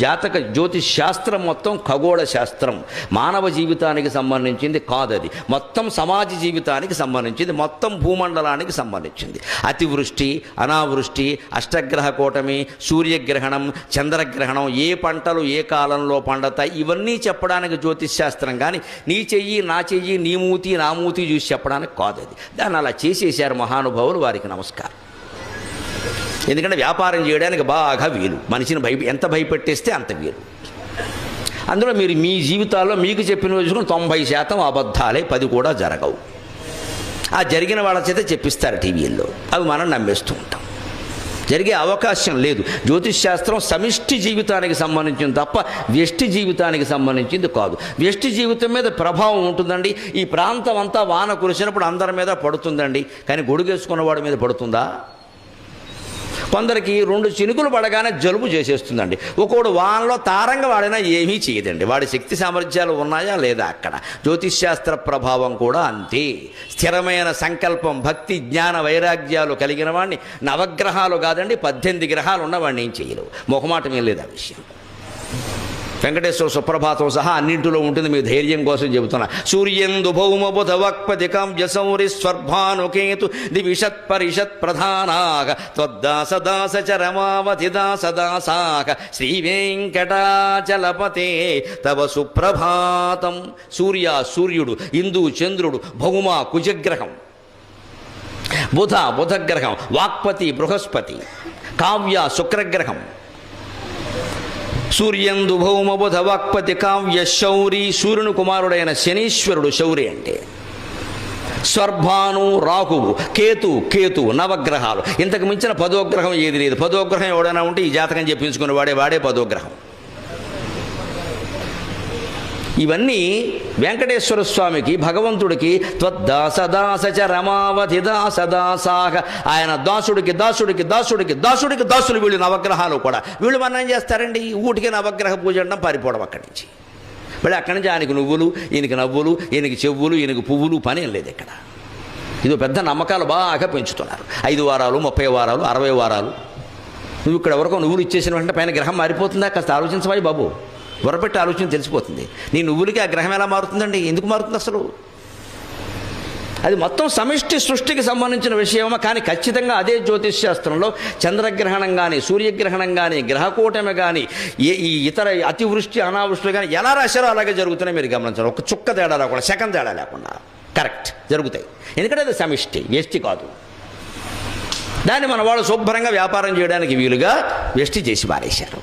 జాతక జ్యోతిష్ శాస్త్రం మొత్తం ఖగోళ శాస్త్రం. మానవ జీవితానికి సంబంధించింది కాదది. మొత్తం సమాజ జీవితానికి సంబంధించింది. మొత్తం భూమండలానికి సంబంధించింది. అతివృష్టి అనావృష్టి అష్టగ్రహ కూటమి సూర్యగ్రహణం చంద్రగ్రహణం ఏ పంటలు ఏ కాలంలో పండతాయి? ఇవన్నీ చెప్పడానికి జ్యోతిష్ శాస్త్రం కానీ నీ చెయ్యి నా చెయ్యి నీ మూతి నా మూతి చూసి చెప్పడానికి కాదది. దాన్ని అలా చేసేసారు మహానుభావులు. వారికి నమస్కారం. ఎందుకంటే వ్యాపారం చేయడానికి బాగా వీలు. మనిషిని భయ ఎంత భయపెట్టేస్తే అంత వీలు. అందులో మీరు మీ జీవితాల్లో మీకు చెప్పిన చూసుకుని తొంభై శాతం అబద్ధాలే పది కూడా జరగవు. ఆ జరిగిన వాళ్ళ చేత చెప్పిస్తారు టీవీల్లో. అవి మనం నమ్మేస్తూ ఉంటాం. జరిగే అవకాశం లేదు. జ్యోతిష్ శాస్త్రం సమిష్టి జీవితానికి సంబంధించింది తప్ప వ్యష్టి జీవితానికి సంబంధించింది కాదు. వ్యష్టి జీవితం మీద ప్రభావం ఉంటుందండి. ఈ ప్రాంతం అంతా వాన కురిసినప్పుడు అందరి మీద పడుతుందండి. కానీ గొడుగేసుకున్న వాడి మీద పడుతుందా? కొందరికి రెండు చినుకులు పడగానే జలుబు చేసేస్తుందండి. ఒకడు వానలో తారంగా వాడినా ఏమీ చేయదండి. వాడి శక్తి సామర్థ్యాలు ఉన్నాయా లేదా అక్కడ? జ్యోతిష్శాస్త్ర ప్రభావం కూడా అంతే. స్థిరమైన సంకల్పం భక్తి జ్ఞాన వైరాగ్యాలు కలిగిన వాడిని నవగ్రహాలు కాదండి పద్దెనిమిది గ్రహాలు ఉన్నవాడిని ఏం చేయలేవు. మొహమాటం ఏం లేదు ఆ విషయం. వెంకటేశ్వర సుప్రభాతం సహా అన్నింటిలో ఉంటుంది మీ ధైర్యం కోసం చెబుతున్నా. సూర్యందు భౌమ బుధ వక్పతి కాంజ సౌరి స్వర్భానుకేతు దివిషత్ పరిషత్ ప్రధానాగ త్వద్దాస దాస చరమావతి దాస దాసాక శ్రీ వెంకటాచలపతే తవ సుప్రభాతం. సూర్య సూర్యుడు ఇందు చంద్రుడు భౌమ కుజగ్రహం. బుధ బుధగ్రహం వాక్పతి బృహస్పతి కావ్య శుక్రగ్రహం. సూర్యందు భౌమబుధ వాక్పతి కావ్య శౌరి సూర్యుని కుమారుడైన శనీశ్వరుడు శౌరి అంటే. స్వర్భాను రాహువు కేతు కేతు నవగ్రహాలు. ఇంతకు మించిన పదోగ్రహం ఏది లేదు. పదోగ్రహం ఎవడైనా ఉంటే ఈ జాతకం చెప్పించుకుని వాడే వాడే పదోగ్రహం. ఇవన్నీ వెంకటేశ్వర స్వామికి భగవంతుడికి త్వద్దాసదాసచ రమావధి దాసదాసాగ ఆయన దాసుడికి దాసుడికి దాసుడికి దాసుడికి దాసులు వీళ్ళు నవగ్రహాలు కూడా. వీళ్ళు మనం ఏం చేస్తారండి? ఊటికి నవగ్రహ పూజ అంటాం పారిపోవడం అక్కడి నుంచి. మళ్ళీ అక్కడి నుంచి ఆయనకి నువ్వులు ఈయనకి నవ్వులు ఈయనకి చెవులు ఈయనకి పువ్వులు పని ఏం లేదు ఇక్కడ. ఇది పెద్ద నమ్మకాలు బాగా పెంచుతున్నారు. ఐదు వారాలు ముప్పై వారాలు అరవై వారాలు. నువ్వు ఇక్కడ వరకు నువ్వులు ఇచ్చేసిన వెంటనే పైన గ్రహం మారిపోతుందా? కాస్త ఆలోచించవాయి బాబు? వరపెట్టి ఆలోచన తెలిసిపోతుంది. నీ నువ్వులకి ఆ గ్రహం ఎలా మారుతుందండి? ఎందుకు మారుతుంది అసలు? అది మొత్తం సమిష్టి సృష్టికి సంబంధించిన విషయమా? కానీ ఖచ్చితంగా అదే జ్యోతిష్ శాస్త్రంలో చంద్రగ్రహణం కానీ సూర్యగ్రహణం కానీ గ్రహకూటమి కానీ ఏ ఈ ఇతర అతివృష్టి అనావృష్టి కానీ ఎలా రాశారో అలాగే జరుగుతున్నాయి మీరు గమనించాలి ఒక చుక్క తేడా లేకుండా సెకండ్ తేడా లేకుండా. కరెక్ట్ జరుగుతాయి. ఎందుకంటే అది సమిష్టి వ్యష్టి కాదు. దాన్ని మన వాళ్ళు శుభ్రంగా వ్యాపారం చేయడానికి వీలుగా వ్యష్టి చేసి పారేశారు.